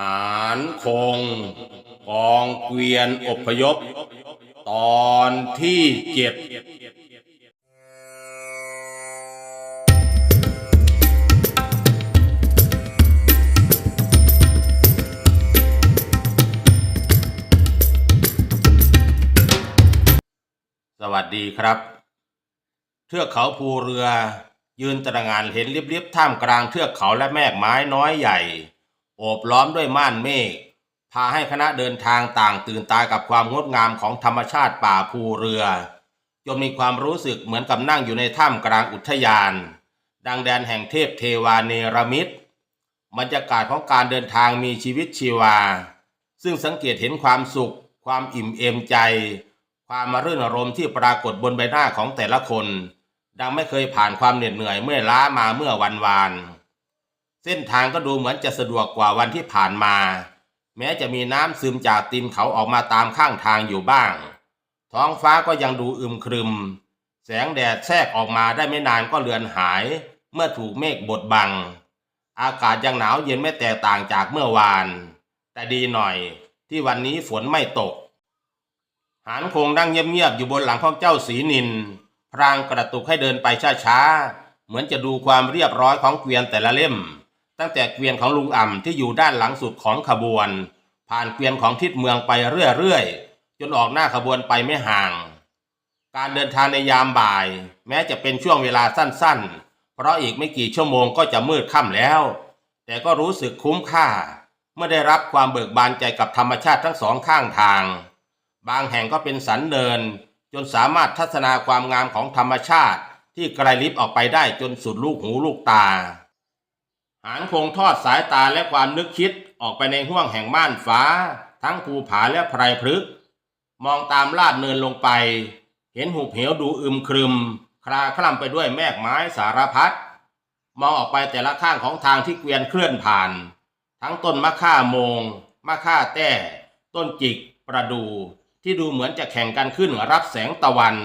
หารคง กองเกวียนอพยพ ตอนที่เจ็ดสวัสดีครับ เทือกเขาภูเรือ ยืนตระงานเห็นเรียบๆท่ามกลางเทือกเขาและแมกไม้น้อยใหญ่ โอบล้อมด้วยม่านเมฆพาให้คณะเดินทางต่างตื่นตากับความงดงามของธรรมชาติป่าภูเรือ จนมีความรู้สึกเหมือนกับนั่งอยู่ในถ้ำกลางอุทยาน ดังแดนแห่งเทพเทวาเนรมิตบรรยากาศของการเดินทางมีชีวิตชีวา ซึ่งสังเกตเห็นความสุข ความอิ่มเอมใจ ความมารื่นรมย์ที่ปรากฏบนใบหน้าของแต่ละคน ดังไม่เคยผ่านความเหน็ดเหนื่อยเมื่อล้ามาเมื่อวันวาน เส้นทางก็ดูเหมือนจะสะดวกกว่าวันที่ผ่านมา แม้จะมีน้ำซึมจากตีนเขาออกมาตามข้างทางอยู่บ้าง ท้องฟ้าก็ยังดูอึมครึม แสงแดดแทรกออกมาได้ไม่นานก็เลือนหาย เมื่อถูกเมฆบดบัง อากาศยังหนาวเย็นไม่แตกต่างจากเมื่อวาน แต่ดีหน่อยที่วันนี้ฝนไม่ตก หานคงนั่งเงียบๆอยู่บนหลังของเจ้าสีนิน พรางกระตุกให้เดินไปช้าๆ เหมือนจะดูความเรียบร้อยของเกวียนแต่ละเล่ม ตั้งแต่เกวียนของลุงอ่ำที่อยู่ด้านหลังสุดของขบวน ผ่านเกวียนของทิศเมืองไปเรื่อยๆ จนออกหน้าขบวนไปไม่ห่าง การเดินทางในยามบ่าย แม้จะเป็นช่วงเวลาสั้นๆ เพราะอีกไม่กี่ชั่วโมงก็จะมืดค่ำแล้ว แต่ก็รู้สึกคุ้มค่า เมื่อได้รับความเบิกบานใจกับธรรมชาติทั้งสองข้างทาง บางแห่งก็เป็นสันเดิน จนสามารถทัศนาความงามของธรรมชาติที่ไกลลิบออกไปได้จนสุดลูกหูลูกตา หานคงทอดสายตาและความนึกคิดออกไปในห้วงแห่งม่านฟ้า ทั้งภูผาและไพรพฤกษ์มองตามลาดเนินลงไป เห็นหุบเหวดูอึมครึม คลาคล่ำไปด้วยแมกไม้สารพัดมองออกไปแต่ละข้างของทางที่เกวียนเคลื่อนผ่าน ทั้งต้นมะค่าโมงมะค่าแต้ ต้นจิก ประดู ที่ดูเหมือนจะแข่งกันขึ้นรับแสงตะวัน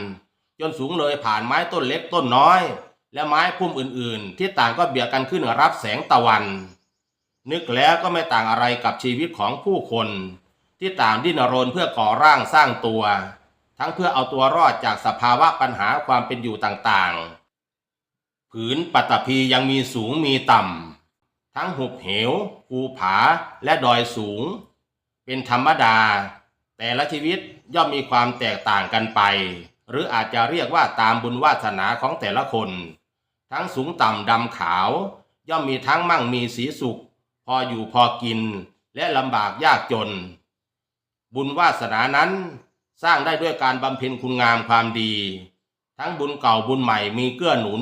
จนสูงเลยผ่านไม้ต้นเล็กต้นน้อย และไม้พุ่มอื่นๆ ที่ต่างก็เบียดกันขึ้นรับแสงตะวัน นึกแล้วก็ไม่ต่างอะไรกับชีวิตของผู้คน ที่ต่างดิ้นรนเพื่อก่อร่างสร้างตัว ทั้งเพื่อเอาตัวรอดจากสภาวะปัญหาความเป็นอยู่ต่างๆ ผืนปัตตภียังมีสูงมีต่ำ ทั้งหุบเหวภูผาและดอยสูง เป็นธรรมดา แต่ละชีวิตย่อมมีความแตกต่างกันไปหรืออาจจะเรียกว่าตามบุญวาสนาของแต่ละคน ทั้งสูงต่ำดำขาว ย่อมมีทั้งมั่งมีสีสุข พออยู่พอกิน และลำบากยากจน บุญวาสนานั้นสร้างได้ด้วยการบำเพ็ญคุณงามความดี ทั้งบุญเก่าบุญใหม่มีเกื้อหนุน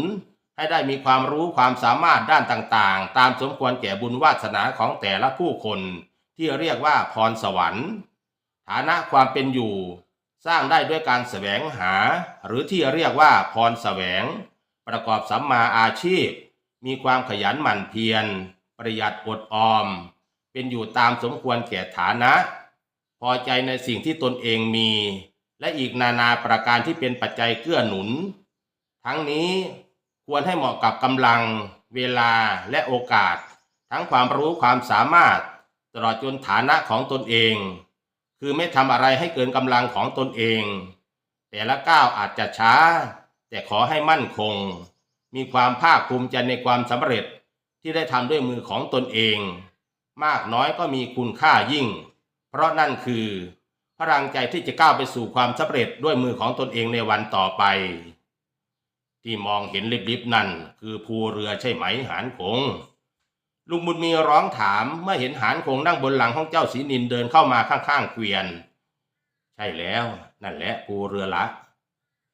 ให้ได้มีความรู้ความสามารถด้านต่างๆ ตามสมควรแก่บุญวาสนาของแต่ละผู้คน ที่เรียกว่าพรสวรรค์ ฐานะความเป็นอยู่ สร้างได้ด้วยการแสวงหา หรือที่เรียกว่าพรแสวง ประกอบสัมมาอาชีพ มีความขยันหมั่นเพียร ประหยัดอดออม เป็นอยู่ตามสมควรแก่ฐานะ พอใจในสิ่งที่ตนเองมี และอีกนานาประการที่เป็นปัจจัยเกื้อหนุน ทั้งนี้ควรให้เหมาะกับกำลัง เวลาและโอกาส ทั้งความรู้ความสามารถ ตลอดจนฐานะของตนเอง คือไม่ทำอะไรให้เกินกำลังของตนเอง แต่ละก้าวอาจจะช้า แต่ขอให้มั่นคง มีความภาคภูมิใจในความสำเร็จที่ได้ทำด้วยมือของตนเอง มากน้อยก็มีคุณค่ายิ่ง เพราะนั่นคือพลังใจที่จะก้าวไปสู่ความสำเร็จด้วยมือของตนเองในวันต่อไป ที่มองเห็นลิบๆนั่นคือภูเรือใช่ไหมหานคงลุงบุญมีร้องถามเมื่อเห็นหานคงนั่งบนหลังของเจ้าศรีนินเดินเข้ามาข้างๆเกวียน ใช่แล้วนั่นแหละภูเรือละ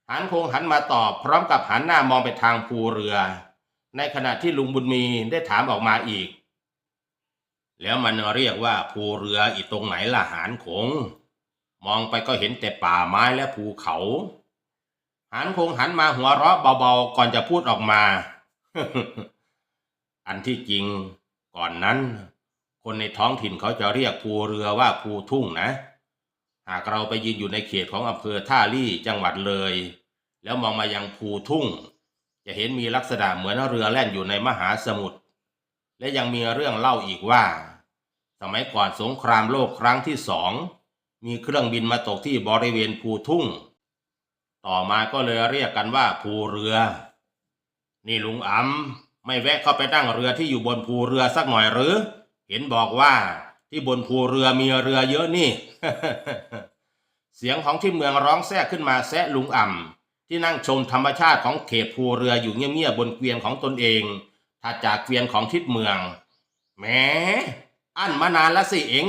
หานคงหันมาตอบพร้อมกับหันหน้ามองไปทางภูเรือ ในขณะที่ลุงบุญมีได้ถามออกมาอีก แล้วมันเรียกว่าภูเรืออีตรงไหนล่ะหานคง มองไปก็เห็นแต่ป่าไม้และภูเขาหานคงหันมาหัวเราะเบาๆก่อนจะพูดออกมา อันที่จริงก่อนนั้น คนในท้องถิ่นเขาจะเรียกภูเรือว่าภูทุ่งนะ หากเราไปยืนอยู่ในเขตของอำเภอท่าลี่จังหวัดเลย แล้วมองมายังภูทุ่ง จะเห็นมีลักษณะเหมือนเรือแล่นอยู่ในมหาสมุทรและยังมีเรื่องเล่าอีกว่า สมัยก่อนสงครามโลกครั้งที่สองมีเครื่องบินมาตกที่บริเวณภูทุ่ง ต่อมาก็เลยเรียกกันว่าภูเรือ นี่ลุงอำไม่แวะเข้าไปนั่งเรือที่อยู่บนภูเรือสักหน่อยหรือ เห็นบอกว่า ที่บนภูเรือมีเรือเยอะนี่ เสียงของที่เมืองร้องแทรกขึ้นมาแซะลุงอ่ำที่นั่งชมธรรมชาติของเขตภูเรืออยู่เงียบๆบนเกวียนของตนเองถัดจากเกวียนของทิศเมืองแหมอั้นมานานและสิเอง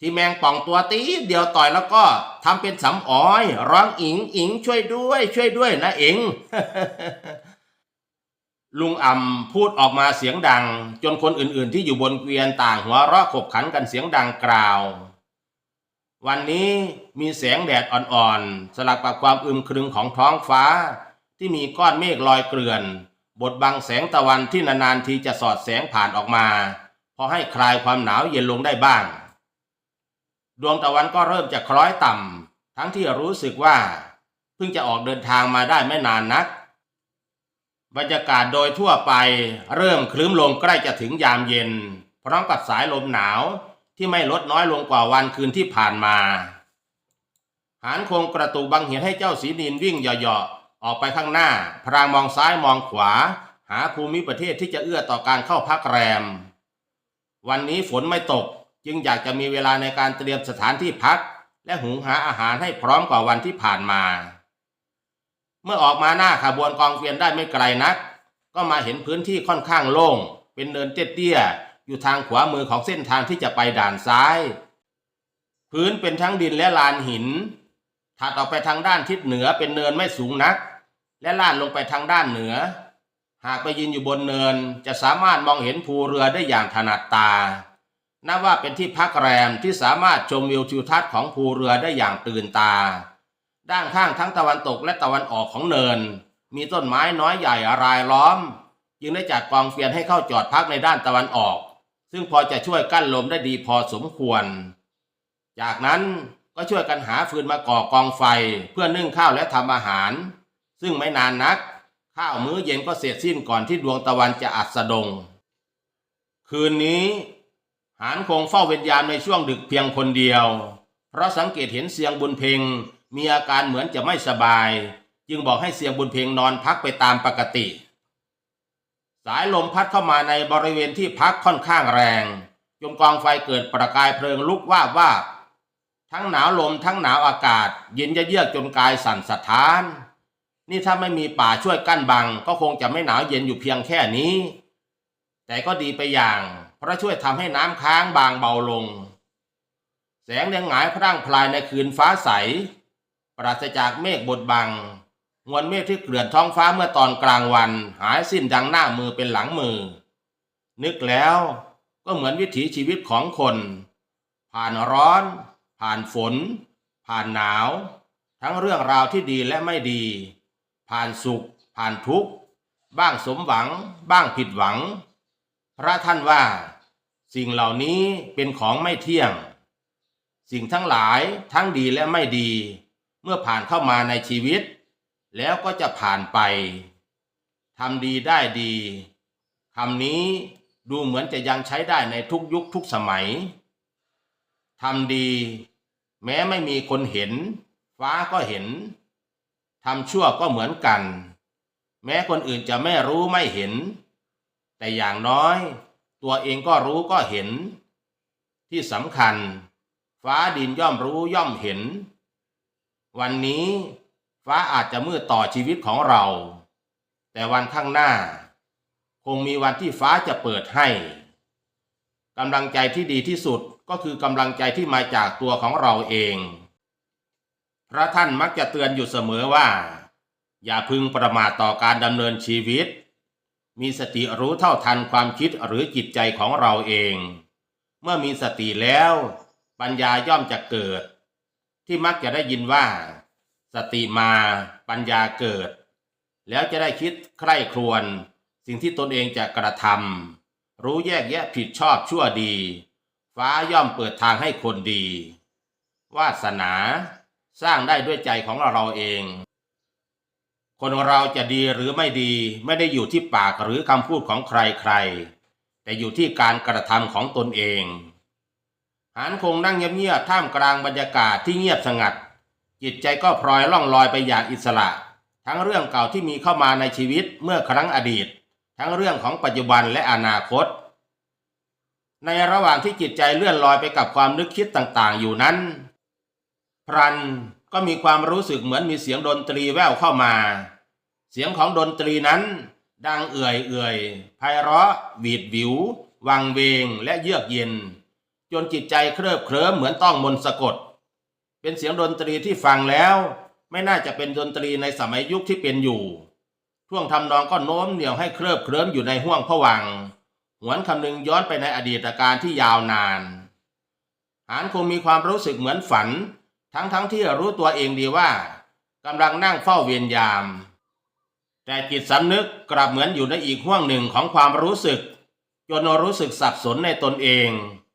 ที่แมงป่องตัวตีเดียวต่อยแล้วก็ทำเป็นสำอ้อย ร้องอิงอิงช่วยด้วย ช่วยด้วยนะเอง ลุงอ่ำพูดออกมาเสียงดัง จนคนอื่นๆ ที่อยู่บนเกวียนต่างหัวเราะขบขันกันเสียงดังกล่าว วันนี้มีแสงแดดอ่อนๆ สลับกับความอึมครึมของท้องฟ้า ที่มีก้อนเมฆลอยเกลื่อน บดบังแสงตะวันที่นานๆทีจะสอดแสงผ่านออกมา พอให้คลายความหนาวเย็นลงได้บ้าง ดวงตะวันก็เริ่มจะคล้อยต่ำทั้งที่รู้สึกว่า เพิ่งจะออกเดินทางมาได้ไม่นานนัก บรรยากาศโดยทั่วไปเริ่มคลื้มลงใกล้จะถึงยามเย็น พร้อมกับสายลมหนาวที่ไม่ลดน้อยลงกว่าวันคืนที่ผ่านมา หานคงกระตุกบังเหียนให้เจ้าสีนินวิ่งเหยาะๆออกไปข้างหน้า พรางมองซ้ายมองขวา หาภูมิประเทศที่จะเอื้อต่อการเข้าพักแรม วันนี้ฝนไม่ตกจึงอยากจะมีเวลาในการเตรียมสถานที่พัก และหุงหาอาหารให้พร้อมกว่าวันที่ผ่านมา เมื่อออกมาหน้าขบวนกองเกวียนได้ไม่ไกลนัก ก็มาเห็นพื้นที่ค่อนข้างโล่ง เป็นเนินเตี้ยๆอยู่ทางขวามือของเส้นทางที่จะไปด่านซ้าย พื้นเป็นทั้งดินและลานหินถัดออกไปทางด้านทิศเหนือเป็นเนินไม่สูงนัก และลาดลงไปทางด้านเหนือ หากไปยืนอยู่บนเนินจะสามารถมองเห็นภูเรือได้อย่างถนัดตานับว่าเป็นที่พักแรมที่สามารถชมวิวทิวทัศน์ของภูเรือได้อย่างตื่นตา ด้านข้างทั้งตะวันตกและตะวันออกของเนิน มีต้นไม้น้อยใหญ่รายล้อม จึงได้จัดกองเกวียนให้เข้าจอดพักในด้านตะวันออก ซึ่งพอจะช่วยกั้นลมได้ดีพอสมควร จากนั้นก็ช่วยกันหาฟืนมาก่อกองไฟเพื่อนึ่งข้าวและทำอาหาร ซึ่งไม่นานนัก ข้าวมื้อเย็นก็เสร็จสิ้นก่อนที่ดวงตะวันจะอัสดง คืนนี้หานคงเฝ้าเวรยามในช่วงดึกเพียงคนเดียว เพราะสังเกตเห็นเสียงบุญเพ็ง มีอาการเหมือนจะไม่สบาย จึงบอกให้เสียงบุญเพ็งนอนพักไปตามปกติ สายลมพัดเข้ามาในบริเวณที่พักค่อนข้างแรง จนกองไฟเกิดประกายเพลิงลุกว่าบวาทั้งหนาวลมทั้งหนาวอากาศ เย็นเยือกจนกายสั่นสะท้าน นี่ถ้าไม่มีป่าช่วยกั้นบัง ก็คงจะไม่หนาวเย็นอยู่เพียงแค่นี้ แต่ก็ดีไปอย่างเพราะช่วยทำให้น้ำค้างบางเบาลง แสงแดงหงายพร่างพลายในคืนฟ้าใส ปราศจากเมฆบดบัง มวลเมฆที่เกลื่อนท้องฟ้าเมื่อตอนกลางวัน หายสิ้นดังหน้ามือเป็นหลังมือ นึกแล้วก็เหมือนวิถีชีวิตของคน ผ่านร้อน ผ่านฝน ผ่านหนาว ทั้งเรื่องราวที่ดีและไม่ดี ผ่านสุข ผ่านทุกข์ บ้างสมหวัง บ้างผิดหวัง พระท่านว่า สิ่งเหล่านี้เป็นของไม่เที่ยง สิ่งทั้งหลายทั้งดีและไม่ดี เมื่อผ่านเข้ามาในชีวิต แล้วก็จะผ่านไปทำดีได้ดีคำนี้ดูเหมือนจะยังใช้ได้ในทุกยุคทุกสมัยทำดี แม้ไม่มีคนเห็น ฟ้าก็เห็นทำชั่วก็เหมือนกัน แม้คนอื่นจะไม่รู้ไม่เห็น แต่อย่างน้อย ตัวเองก็รู้ก็เห็น ที่สำคัญ ฟ้าดินย่อมรู้ย่อมเห็น วันนี้ฟ้าอาจจะมืดต่อชีวิตของเรา แต่วันข้างหน้า คงมีวันที่ฟ้าจะเปิดให้กำลังใจที่ดีที่สุดก็คือกำลังใจที่มาจากตัวของเราเอง พระท่านมักจะเตือนอยู่เสมอว่า อย่าพึงประมาทต่อการดำเนินชีวิต มีสติรู้เท่าทันความคิดหรือจิตใจของเราเอง เมื่อมีสติแล้ว ปัญญาย่อมจะเกิด ที่มักจะได้ยินว่า สติมาปัญญาเกิด แล้วจะได้คิดใคร่ครวญสิ่งที่ตนเองจะกระทำรู้แยกแยะผิดชอบชั่วดี ฟ้าย่อมเปิดทางให้คนดี วาสนาสร้างได้ด้วยใจของเราเอง คนเราจะดีหรือไม่ดีไม่ได้อยู่ที่ปากหรือคำพูดของใครๆ แต่อยู่ที่การกระทำของตนเอง หานคงนั่งเงียบๆท่ามกลางบรรยากาศที่เงียบสงัด จิตใจก็พลอยล่องลอยไปอย่างอิสระ ทั้งเรื่องเก่าที่มีเข้ามาในชีวิตเมื่อครั้งอดีต ทั้งเรื่องของปัจจุบันและอนาคต ในระหว่างที่จิตใจเลื่อนลอยไปกับความนึกคิดต่างๆ อยู่นั้น พรันก็มีความรู้สึกเหมือนมีเสียงดนตรีแว่วเข้ามา เสียงของดนตรีนั้น ดังเอื่อยเอื่อยไพเราะหวีดวิว วังเวงและเยือกเย็น จนจิตใจเคลิบเคลิ้มเหมือนต้องมนสะกด เป็นเสียงดนตรีที่ฟังแล้ว ไม่น่าจะเป็นดนตรีในสมัยยุคที่เป็นอยู่ท่วงทำนองก็โน้มเหนี่ยวให้เคลิบเคลิ้มอยู่ในห้วงผวังหวนคำนึงย้อนไปในอดีตการที่ยาวนาน หานคงมีความรู้สึกเหมือนฝัน ทั้งทั้งที่รู้ตัวเองดีว่ากำลังนั่งเฝ้าเวียนยาม แต่จิตสำนึกกลับเหมือนอยู่ในอีกห้วงหนึ่งของความรู้สึก จนรู้สึกสับสนในตนเอง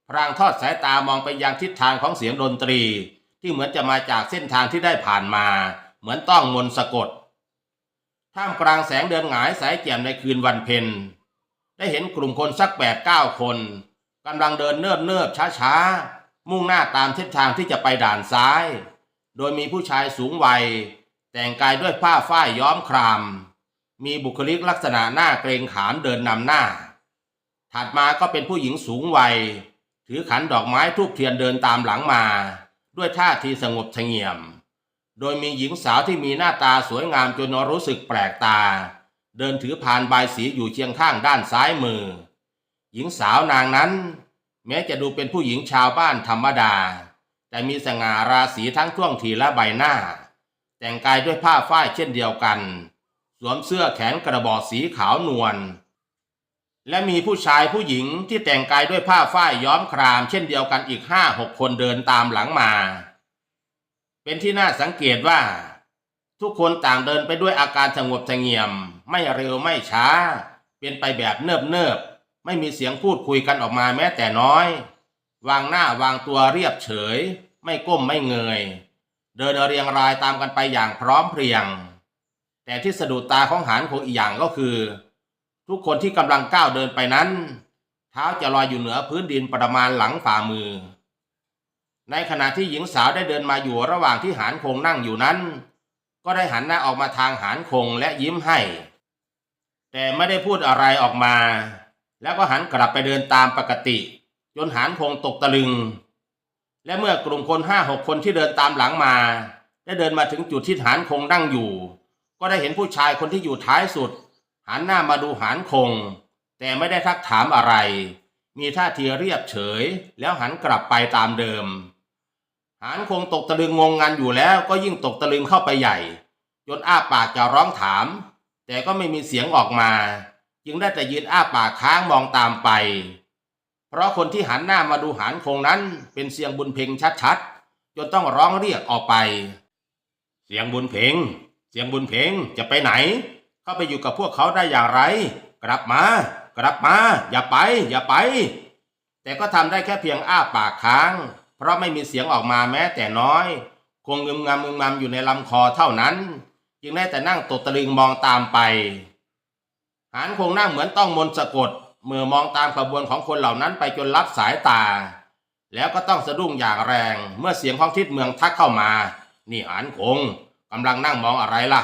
พรางทอดสายตามองไปยังทิศทางของเสียงดนตรี ที่เหมือนจะมาจากเส้นทางที่ได้ผ่านมา เหมือนต้องมนต์สะกด ท่ามกลางแสงเดือนหงายสายแจ่มในคืนวันเพ็ญได้เห็นกลุ่มคนสักแปดเก้าคนกำลังเดินเนิบเนิบช้าช้าๆมุ่งหน้าตามเส้นทางที่จะไปด่านซ้าย โดยมีผู้ชายสูงวัย แต่งกายด้วยผ้าฝ้ายย้อมคราม มีบุคลิกลักษณะหน้าเกรงขามเดินนำหน้า ถัดมาก็เป็นผู้หญิงสูงวัย ถือขันดอกไม้ทูบเทียนเดินตามหลังมา ด้วยท่าทีสงบเสงี่ยม โดยมีหญิงสาวที่มีหน้าตาสวยงามจนรู้สึกแปลกตา เดินถือพานใบสีอยู่เชียงข้างด้านซ้ายมือ หญิงสาวนางนั้น แม้จะดูเป็นผู้หญิงชาวบ้านธรรมดา แต่มีสง่าราศีทั้งท่วงทีและใบหน้า แต่งกายด้วยผ้าฝ้ายเช่นเดียวกัน สวมเสื้อแขนกระบอกสีขาวนวล และมีผู้ชายผู้หญิงที่แต่งกายด้วยผ้าฝ้ายย้อมคราม เช่นเดียวกันอีกห้าหกคนเดินตามหลังมา เป็นที่น่าสังเกตว่า ทุกคนต่างเดินไปด้วยอาการสงบเสงี่ยม ไม่เร็วไม่ช้า เป็นไปแบบเนิบเนิบไม่มีเสียงพูดคุยกันออกมาแม้แต่น้อย วางหน้าวางตัวเรียบเฉย ไม่ก้มไม่เงย เดินเรียงรายตามกันไปอย่างพร้อมเพรียง แต่ที่สะดุดตาของหานคงอีกอย่างก็คือ ทุกคนที่กำลังก้าวเดินไปนั้น เท้าจะลอยอยู่เหนือพื้นดินประมาณหลังฝ่ามือ ในขณะที่หญิงสาวได้เดินมาอยู่ระหว่างที่หานคงนั่งอยู่นั้น ก็ได้หันหน้าออกมาทางหานคงและยิ้มให้ แต่ไม่ได้พูดอะไรออกมา แล้วก็หันกลับไปเดินตามปกติ จนหานคงตกตะลึง และเมื่อกลุ่มคนห้าหกคนที่เดินตามหลังมา ได้เดินมาถึงจุดที่หานคงนั่งอยู่ ก็ได้เห็นผู้ชายคนที่อยู่ท้ายสุด หันหน้ามาดูหานคง แต่ไม่ได้ทักถามอะไร มีท่าทีเรียบเฉย แล้วหันกลับไปตามเดิม หานคงตกตะลึงงงงันอยู่แล้วก็ยิ่งตกตะลึงเข้าไปใหญ่ จนอ้าปากจะร้องถาม แต่ก็ไม่มีเสียงออกมา จึงได้แต่ยืนอ้าปากค้างมองตามไป เพราะคนที่หันหน้ามาดูหานคงนั้นเป็นเสียงบุญเพ็งชัดๆ จนต้องร้องเรียกออกไป เสียงบุญเพ็งเสียงบุญเพ็งจะไปไหน เข้าไปอยู่กับพวกเขาได้อย่างไร กลับมา กลับมา อย่าไป อย่าไป แต่ก็ทำได้แค่เพียงอ้าปากค้าง เพราะไม่มีเสียงออกมาแม้แต่น้อย คงงึมงำงึมงำอยู่ในลำคอเท่านั้น จึงได้แต่นั่งตกตะลึงมองตามไปหานคงนั่งเหมือนต้องมนต์สะกดเมื่อมองตามขบวนของคนเหล่านั้นไปจนลับสายตา แล้วก็ต้องสะดุ้งอย่างแรง เมื่อเสียงของทิศเมืองทักเข้ามา นี่หานคงกำลังนั่งมองอะไรล่ะ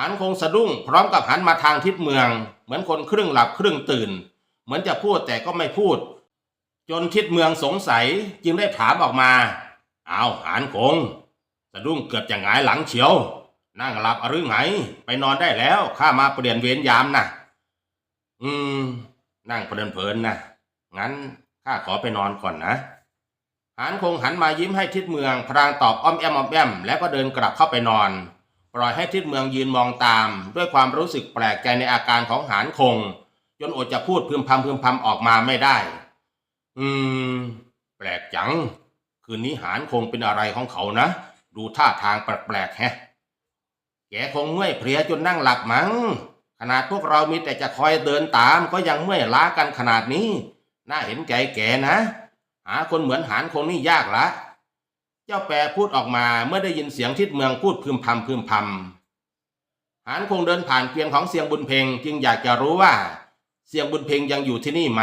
หานคงสะดุ้งพร้อมกับหันมาทางทิศเมือง เหมือนคนครึ่งหลับครึ่งตื่น เหมือนจะพูดแต่ก็ไม่พูด จนทิศเมืองสงสัยจึงได้ถามออกมาเอาวหานคง สะดุ้งเกือบจะหงายหลังเฉียว นั่งหลับหรือไงไปนอนได้แล้วข้ามาเปลี่ยนเวรยามนะอืม นั่งเพลินๆนะงั้นข้าขอไปนอนก่อนนะหานคงหันมายิ้มให้ทิศเมืองพรางตอบอ้อมแอมอ้อมแอมแล้วก็เดินกลับเข้าไปนอน ปล่อยให้ทิศเมืองยืนมองตาม ด้วยความรู้สึกแปลกใจในอาการของหานคง จนอดจะพูดพึมพำพึมพำออกมาไม่ได้ อืม แปลกจัง คืนนี้หานคงเป็นอะไรของเขานะ ดูท่าทางแปลกๆแฮะ แกคงเมื่อยเพลียจนนั่งหลับมั้ง ขนาดพวกเรามีแต่จะคอยเดินตามก็ยังเมื่อยล้ากันขนาดนี้ น่าเห็นใจแกนะ หาคนเหมือนหานคงนี่ยากละ เจ้าแปรพูดออกมาเมื่อได้ยินเสียงทิดเมืองพูดพึมพำพึมพำหานคงเดินผ่านเกวียนของเสียงบุญเพ็งจึงอยากจะรู้ว่า เสียงบุญเพ็งยังอยู่ที่นี่ไหม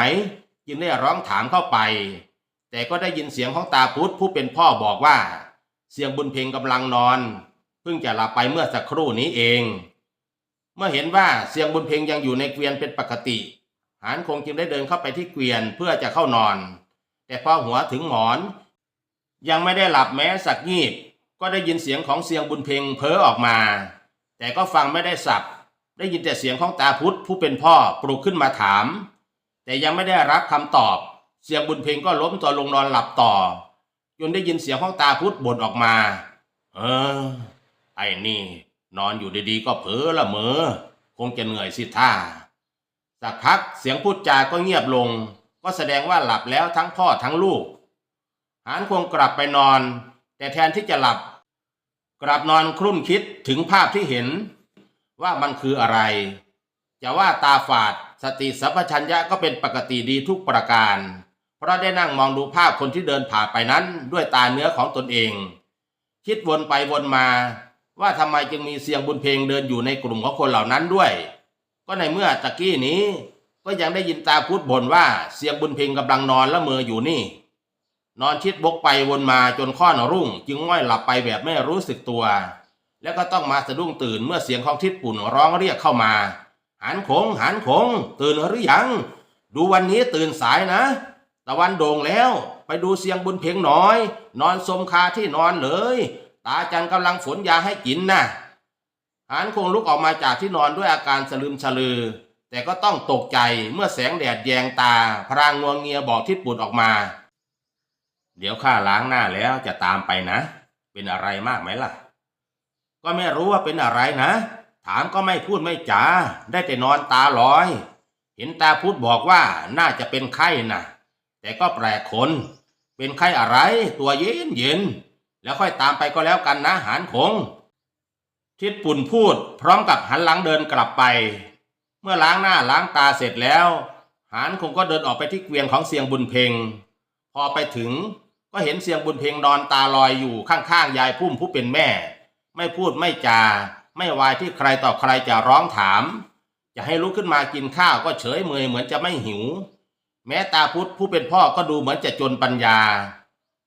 จึงได้ร้องถามเข้าไป แต่ก็ได้ยินเสียงของตาพุธผู้เป็นพ่อบอกว่า เสียงบุญเพ็งกำลังนอน เพิ่งจะหลับไปเมื่อสักครู่นี้เอง เมื่อเห็นว่าเสียงบุญเพ็งยังอยู่ในเกวียนเป็นปกติหานคงจึงได้เดินเข้าไปที่เกวียนเพื่อจะเข้านอน แต่พอหัวถึงหมอน ยังไม่ได้หลับแม้สักงีบ ก็ได้ยินเสียงของเสียงบุญเพ็งเพ้อออกมา แต่ก็ฟังไม่ได้สับ ได้ยินแต่เสียงของตาพุธผู้เป็นพ่อปลุกขึ้นมาถาม แต่ยังไม่ได้รับคำตอบ เสียงบุญเพ็งก็ล้มตัวลงนอนหลับต่อจนได้ยินเสียงของตาพุธบ่นออกมา เออ ไอ้นี่ นอนอยู่ดีๆก็เผลอละเมอ คงจะเหนื่อยสิท่าสักพักเสียงพูดจาก็เงียบลง ก็แสดงว่าหลับแล้วทั้งพ่อทั้งลูก หานคงกลับไปนอน แต่แทนที่จะหลับ กลับนอนครุ่นคิดถึงภาพที่เห็น ว่ามันคืออะไร จะว่าตาฝาดสติสัพพัญญะก็เป็นปกติดีทุกประการ เพราะได้นั่งมองดูภาพคนที่เดินผ่านไปนั้นด้วยตาเนื้อของตนเอง คิดวนไปวนมาว่าทำไมจึงมีเสียงบุญเพลงเดินอยู่ในกลุ่มของคนเหล่านั้นด้วย ก็ในเมื่อตะกี้นี้ ก็ยังได้ยินตาพูดบ่นว่าเสียงบุญเพลงกำลังนอนละเมออยู่นี่ นอนชิดบกไปวนมาจนข้อนรุ่ง จึงง่อยหลับไปแบบไม่รู้สึกตัว แล้วก็ต้องมาสะดุ้งตื่นเมื่อเสียงของทิดปุ่นร้องเรียกเข้ามา หันคงหันคง ตื่นหรือยัง ดูวันนี้ตื่นสายนะ ตะวันโด่งแล้ว ไปดูเสียงบุญเพ็งน่อย นอนสมคาที่นอนเลย ตาจันกำลังฝนยาให้กินนะหันคงลุกออกมาจากที่นอนด้วยอาการสลืมสลือ แต่ก็ต้องตกใจเมื่อแสงแดดแยงตา พรางงวงเงียบอกทิดปุ่นออกมา เดี๋ยวข้าล้างหน้าแล้วจะตามไปนะ เป็นอะไรมากไหมล่ะ ก็ไม่รู้ว่าเป็นอะไรนะ ถามก็ไม่พูดไม่จา ได้แต่นอนตาลอย เห็นตาพูดบอกว่าน่าจะเป็นไข้นะแต่ก็แปลกคน เป็นไข้อะไร ตัวเย็นเย็น แล้วค่อยตามไปก็แล้วกันนะหานคง ทิดปุ่นพูด พร้อมกับหันหลังเดินกลับไป เมื่อล้างหน้าล้างตาเสร็จแล้ว หานคงก็เดินออกไปที่เกวียนของเสียงบุญเพ็ง พอไปถึง ก็เห็นเสียงบุญเพ็งนอนตาลอยอยู่ข้างๆยายพุ่มผู้เป็นแม่ ไม่พูดไม่จา ไม่วายที่ใครต่อใครจะร้องถาม จะให้ลุกขึ้นมากินข้าวก็เฉยเมยเหมือนจะไม่หิว แม้ตาพุธผู้เป็นพ่อก็ดูเหมือนจะจนปัญญา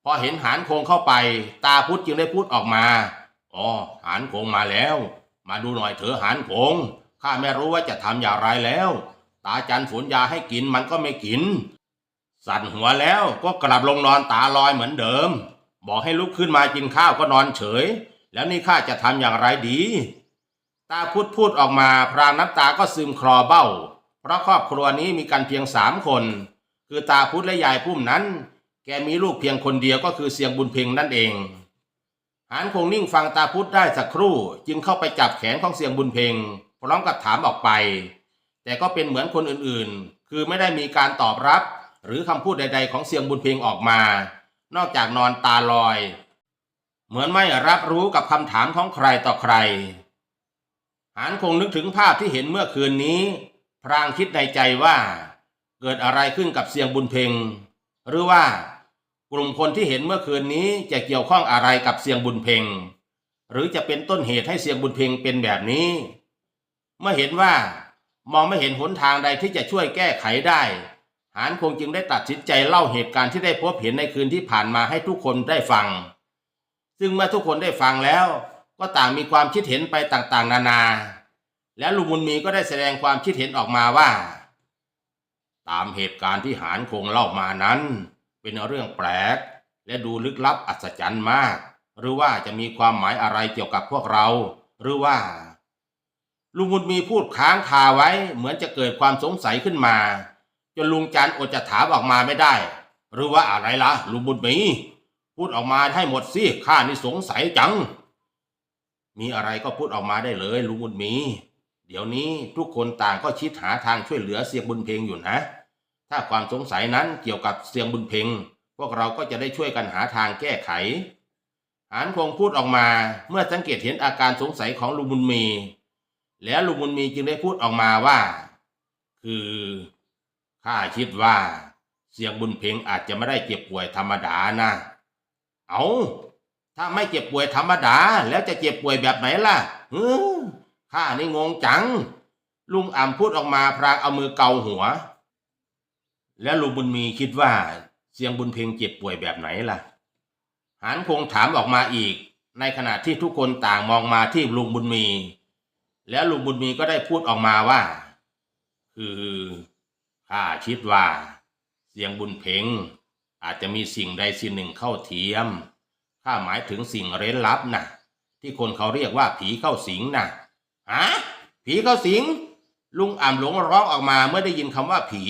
พอเห็นหานโคงเข้าไป ตาพุธจึงได้พูดออกมาอ๋อหานโคงมาแล้ว มาดูหน่อยเถอะหานโคงข้าไม่รู้ว่าจะทำอย่างไรแล้ว ตาจันฝนยาให้กินมันก็ไม่กิน สั่นหัวแล้วก็กลับลงนอนตาลอยเหมือนเดิม บอกให้ลุกขึ้นมากินข้าวก็นอนเฉย แล้วนี่ข้าจะทำอย่างไรดี ตาพูดพูดออกมาพรางน้ำตาก็ซึมคลอเบ้า เพราะครอบครัวนี้มีกันเพียงสามคน คือตาพุธและยายพุ่มนั้น แกมีลูกเพียงคนเดียวก็คือเสียงบุญเพ็งนั่นเองหานคงนิ่งฟังตาพุธได้สักครู่ จึงเข้าไปจับแขนของเสียงบุญเพ็งพร้อมกับถามออกไป แต่ก็เป็นเหมือนคนอื่นๆ คือไม่ได้มีการตอบรับ หรือคำพูดใด ๆ ของเสียงบุญเพ็งออกมา นอกจากนอนตาลอย เหมือนไม่รับรู้กับคำถามของใครต่อใคร หานคงนึกถึงภาพที่เห็นเมื่อคืนนี้ พรางคิดในใจว่า เกิดอะไรขึ้นกับเสียงบุญเพ็งหรือว่ากลุ่มคนที่เห็นเมื่อคืนนี้จะเกี่ยวข้องอะไรกับเสียงบุญเพ็งหรือจะเป็นต้นเหตุให้เสียงบุญเพ็งเป็นแบบนี้ เมื่อเห็นว่ามองไม่เห็นหนทางใดที่จะช่วยแก้ไขได้ หานคงจึงได้ตัดสินใจเล่าเหตุการณ์ที่ได้พบเห็นในคืนที่ผ่านมาให้ทุกคนได้ฟัง ซึ่งเมื่อทุกคนได้ฟังแล้ว ก็ต่างมีความคิดเห็นไปต่างๆ นานา แล้วลุงบุญมีก็ได้แสดงความคิดเห็นออกมาว่า ตามเหตุการณ์ที่หานคงเล่ามานั้น เป็นเรื่องแปลก และดูลึกลับอัศจรรย์มาก หรือว่าจะมีความหมายอะไรเกี่ยวกับพวกเรา หรือว่าลุงบุญมีพูดค้างคาไว้เหมือนจะเกิดความสงสัยขึ้นมา จนลุงจันอดจะถามออกมาไม่ได้ หรือว่าอะไรล่ะ ลุงบุญมีพูดออกมาให้หมดสิข้านี่สงสัยจัง มีอะไรก็พูดออกมาได้เลย ลุงบุญมี เดี๋ยวนี้ทุกคนต่างก็คิดหาทางช่วยเหลือเสียงบุญเพลงอยู่นะ ถ้าความสงสัยนั้นเกี่ยวกับเสียงบุญเพลงพวกเราก็จะได้ช่วยกันหาทางแก้ไขหานคงพูดออกมาเมื่อสังเกตเห็นอาการสงสัยของลุงบุญมี แล้วลุงบุญมีจึงได้พูดออกมาว่า คือ ข้าคิดว่า เสียงบุญเพลงอาจจะไม่ได้เจ็บป่วยธรรมดานะ เอาถ้าไม่เจ็บป่วยธรรมดา แล้วจะเจ็บป่วยแบบไหนล่ะเออข้านี่งงจัง ลุงอ่ำพูดออกมาพรางเอามือเกาหัว แล้วลุงบุญมีคิดว่า เสียงบุญเพ็งเจ็บป่วยแบบไหนล่ะหานคงถามออกมาอีก ในขณะที่ทุกคนต่างมองมาที่ลุงบุญมี แล้วลุงบุญมีก็ได้พูดออกมาว่า คือ ข้าคิดว่า เสียงบุญเพ็งอาจจะมีสิ่งใดสิ่งหนึ่งเข้าเทียม ข้าหมายถึงสิ่งเร้นลับนะที่คนเขาเรียกว่าผีเข้าสิงนะฮะผีเข้าสิง ลุงอ่ำหลงร้องออกมาเมื่อได้ยินคำว่าผี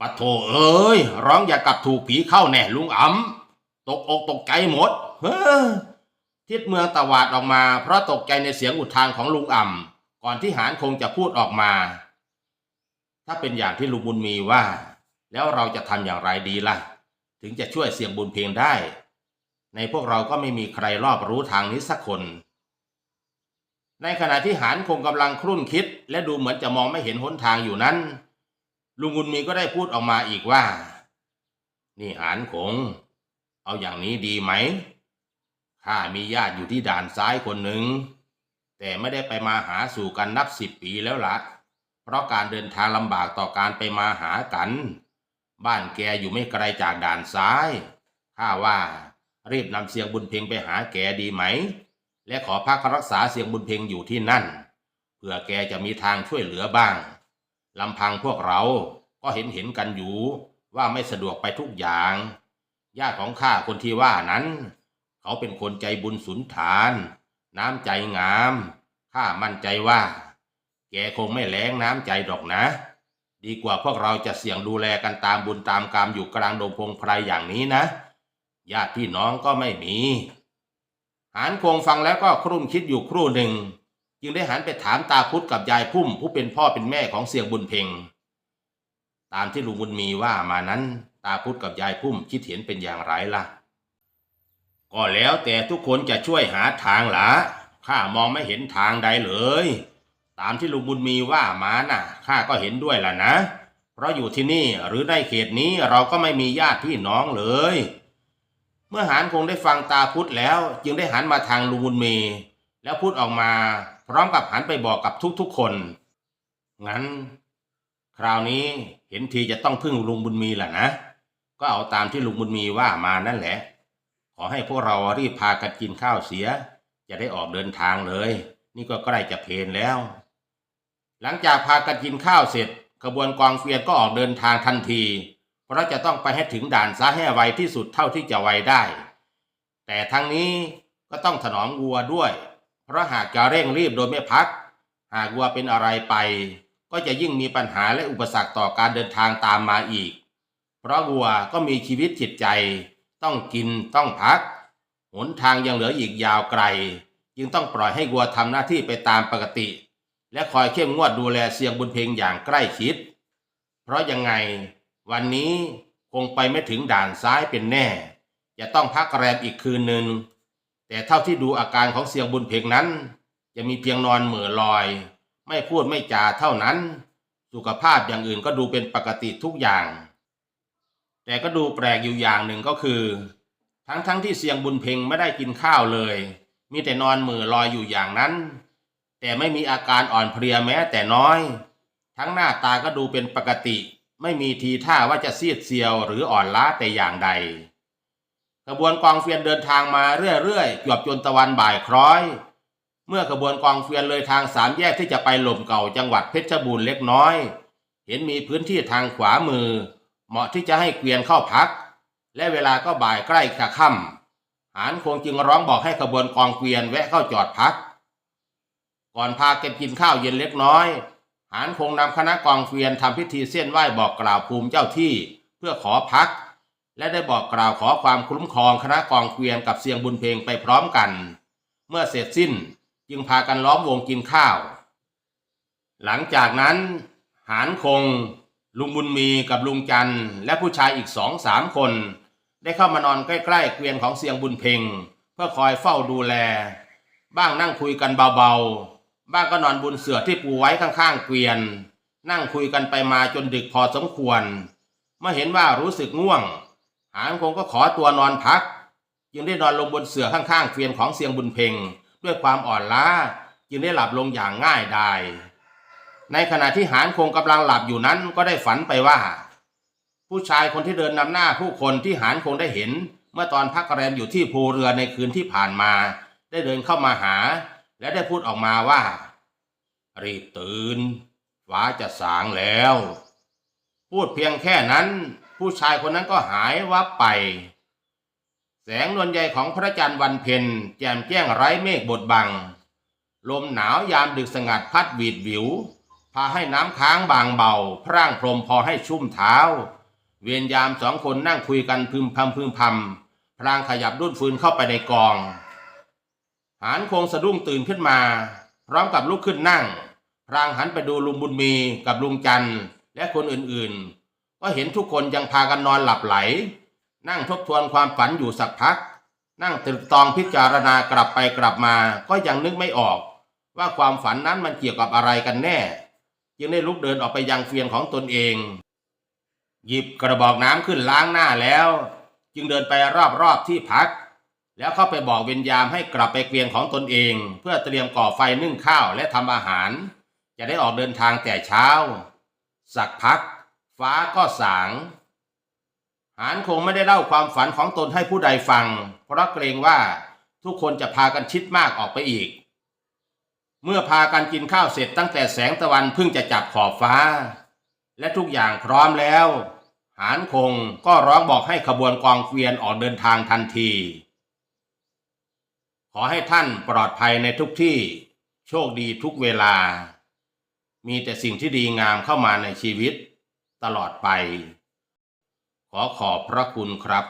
ปะโถเอ้ย ร้องอย่ากลับถูกผีเข้าแน่ลุงอ่ำตกอกตกใจหมด เฮ้อทิดเมืองตะวาดออกมา เพราะตกใจในเสียงอุทานของลุงอ่ำก่อนที่หานคงจะพูดออกมา ถ้าเป็นอย่างที่ลุงบุญมีว่า แล้วเราจะทำอย่างไรดีล่ะ ถึงจะช่วยเสียงบุญเพลงได้ ในพวกเราก็ไม่มีใครรอบรู้ทางนี้สักคน ในขณะที่หานคงกำลังครุ่นคิด และดูเหมือนจะมองไม่เห็นหนทางอยู่นั้น ลุงบุญมีก็ได้พูดออกมาอีกว่า นี่หานคง เอาอย่างนี้ดีไหมข้ามีญาติอยู่ที่ด่านซ้ายคนหนึ่ง แต่ไม่ได้ไปมาหาสู่กันนับสิบปีแล้วละ่ะ เพราะการเดินทางลำบากต่อการไปมาหากัน บ้านแกอยู่ไม่ไกลจากด่านซ้ายข้าว่ารีบนำเสียงบุญเพ็งไปหาแกดีไหม และขอพักรักษาเสียงบุญเพ็งอยู่ที่นั่นเพื่อแกจะมีทางช่วยเหลือบ้างลำพังพวกเราก็เห็นเห็นกันอยู่ว่าไม่สะดวกไปทุกอย่าง ญาติของข้าคนที่ว่านั้น เขาเป็นคนใจบุญสุนทาน น้ำใจงาม ข้ามั่นใจว่า แกคงไม่แล้งน้ำใจดอกนะ ดีกว่าพวกเราจะเสี่ยงดูแลกันตามบุญตามกรรมอยู่กลางดงพงไพรอย่างนี้นะ ญาติพี่น้องก็ไม่มี หานคงฟังแล้วก็ครุ่นคิดอยู่ครู่หนึ่ง จึงได้หันไปถามตาพุธกับยายพุ่มผู้เป็นพ่อเป็นแม่ของเสี่ยงบุญเพ็งตามที่ลุงบุญมีว่ามานั้น ตาพุธกับยายพุ่มคิดเห็นเป็นอย่างไรล่ะ ก็แล้วแต่ทุกคนจะช่วยหาทางละข้ามองไม่เห็นทางใดเลย ตามที่ลุงบุญมีว่ามาน่ะข้าก็เห็นด้วยล่ะนะ เพราะอยู่ที่นี่หรือในเขตนี้เราก็ไม่มีญาติพี่น้องเลย เมื่อหานคงได้ฟังตาพุธแล้ว จึงได้หันมาทางลุงบุญมี แล้วพูดออกมาพร้อมกับหันไปบอกกับทุกๆคน งั้น คราวนี้เห็นทีจะต้องพึ่งลุงบุญมีแหละนะ ก็เอาตามที่ลุงบุญมีว่ามานั่นแหละ ขอให้พวกเรารีบพากันกินข้าวเสีย จะได้ออกเดินทางเลย นี่ก็ใกล้จะเพลนแล้ว หลังจากพากันกินข้าวเสร็จขบวนกองเฟียนก็ออกเดินทางทันที เพราะจะต้องไปให้ถึงด่านซายให้ไวที่สุดเท่าที่จะไวได้ แต่ทั้งนี้ก็ต้องถนอมวัวด้วย เพราะหากจะเร่งรีบโดยไม่พัก หากวัวเป็นอะไรไป ก็จะยิ่งมีปัญหาและอุปสรรคต่อการเดินทางตามมาอีก เพราะวัวก็มีชีวิตจิตใจ ต้องกินต้องพักหนทางยังเหลืออีกยาวไกล จึงต้องปล่อยให้วัวทำหน้าที่ไปตามปกติ และคอยเข้มงวดดูแลเสียงบุญเพลงอย่างใกล้ชิด เพราะยังไงวันนี้คงไปไม่ถึงด่านซ้ายเป็นแน่ จะต้องพักแรมอีกคืนหนึ่ง แต่เท่าที่ดูอาการของเสียงบุญเพลงนั้น จะมีเพียงนอนเหม่อลอย ไม่พูดไม่จาเท่านั้น สุขภาพอย่างอื่นก็ดูเป็นปกติทุกอย่าง แต่ก็ดูแปลกอยู่อย่างหนึ่งก็คือ ทั้งๆทที่เสียงบุญเพ็งไม่ได้กินข้าวเลย มีแต่นอนเหมือลอยอยู่อย่างนั้น แต่ไม่มีอาการอ่อนเพลียแม้แต่น้อย ทั้งหน้าตาก็ดูเป็นปกติ ไม่มีทีท่าว่าจะเสียดเซียวหรืออ่อนล้าแต่อย่างใดขบวนกองเฟียนเดินทางมาเรื่อยๆเกือบจนตะวันบ่ายคล้อย เมื่อขบวนกองเฟียนเลยทางสามแยกที่จะไปหล่มเก่าจังหวัดเพชรบูรณ์เล็กน้อย เห็นมีพื้นที่ทางขวามือ เหมาะที่จะให้เกวียนเข้าพัก และเวลาก็บ่ายใกล้จะค่ำหานคงจึงร้องบอกให้ขบวนกองเกวียนแวะเข้าจอดพัก ก่อนพากันกินข้าวเย็นเล็กน้อยหานคงนำคณะกองเกวียนทำพิธีเส้นไหว้บอกกล่าวภูมิเจ้าที่ เพื่อขอพัก และได้บอกกล่าวขอความคุ้มครองคณะกองเกวียนกับเสียงบุญเพลงไปพร้อมกัน เมื่อเสร็จสิ้นจึงพากันล้อมวงกินข้าว หลังจากนั้น หานคง ลุงบุญมีกับลุงจันทร์และผู้ชายอีกสองสามคน ได้เข้ามานอนใกล้ๆเกวียนของเสียงบุญเพ็งเพื่อคอยเฝ้าดูแล บ้างนั่งคุยกันเบาๆ บ้างก็นอนบนเสื่อที่ปูไว้ข้างๆเกวียน นั่งคุยกันไปมาจนดึกพอสมควร เมื่อเห็นว่ารู้สึกง่วง หานคงก็ขอตัวนอนพัก จึงได้นอนลงบนเสื่อข้างๆเกวียนของเสียงบุญเพ็งด้วยความอ่อนล้าจึงได้หลับลงอย่างง่ายดายในขณะที่หานคงกำลังหลับอยู่นั้นก็ได้ฝันไปว่า ผู้ชายคนที่เดินนำหน้าผู้คนที่หานคงได้เห็น เมื่อตอนพักแรมอยู่ที่ภูเรือในคืนที่ผ่านมา ได้เดินเข้ามาหา และได้พูดออกมาว่า รีบตื่นฟ้าจะสางแล้ว พูดเพียงแค่นั้น ผู้ชายคนนั้นก็หายวับไป แสงนวลใยของพระจันทร์วันเพ็ญแจ่มแจ้งไร้เมฆบดบัง ลมหนาวยามดึกสงัดพัดหวีดวิว พาให้น้ำค้างบางเบา พร่างพรมพอให้ชุ่มเท้า เวียนยามสองคนนั่งคุยกันพึมพำพึมพำพรางขยับดุนฟืนเข้าไปในกอง หานคงสะดุ้งตื่นขึ้นมา พร้อมกับลุกขึ้นนั่ง พรางหันไปดูลุงบุญมีกับลุงจันทร์และคนอื่นๆ ก็เห็นทุกคนยังพากันนอนหลับไหล นั่งทบทวนความฝันอยู่สักพัก นั่งตรึกตองพิจารณากลับไปกลับมา ก็ยังนึกไม่ออก ว่าความฝันนั้นมันเกี่ยวกับอะไรกันแน่ จึงได้ลุกเดินออกไปยังเฟียงของตนเอง หยิบกระบอกน้ำขึ้นล้างหน้าแล้ว จึงเดินไปรอบๆที่พัก แล้วเข้าไปบอกเวียนยามให้กลับไปเกวียนของตนเอง เพื่อเตรียมก่อไฟนึ่งข้าวและทำอาหาร จะได้ออกเดินทางแต่เช้า สักพัก ฟ้าก็สาง หานคงไม่ได้เล่าความฝันของตนให้ผู้ใดฟัง เพราะเกรงว่าทุกคนจะพากันชิดมากออกไปอีก เมื่อพากันกินข้าวเสร็จตั้งแต่แสงตะวันเพิ่งจะจับขอบฟ้า และทุกอย่างพร้อมแล้ว หานคงก็ร้องบอกให้ขบวนกองเกวียนออกเดินทางทันที ขอให้ท่านปลอดภัยในทุกที่ โชคดีทุกเวลา มีแต่สิ่งที่ดีงามเข้ามาในชีวิต ตลอดไป ขอขอบพระคุณครับ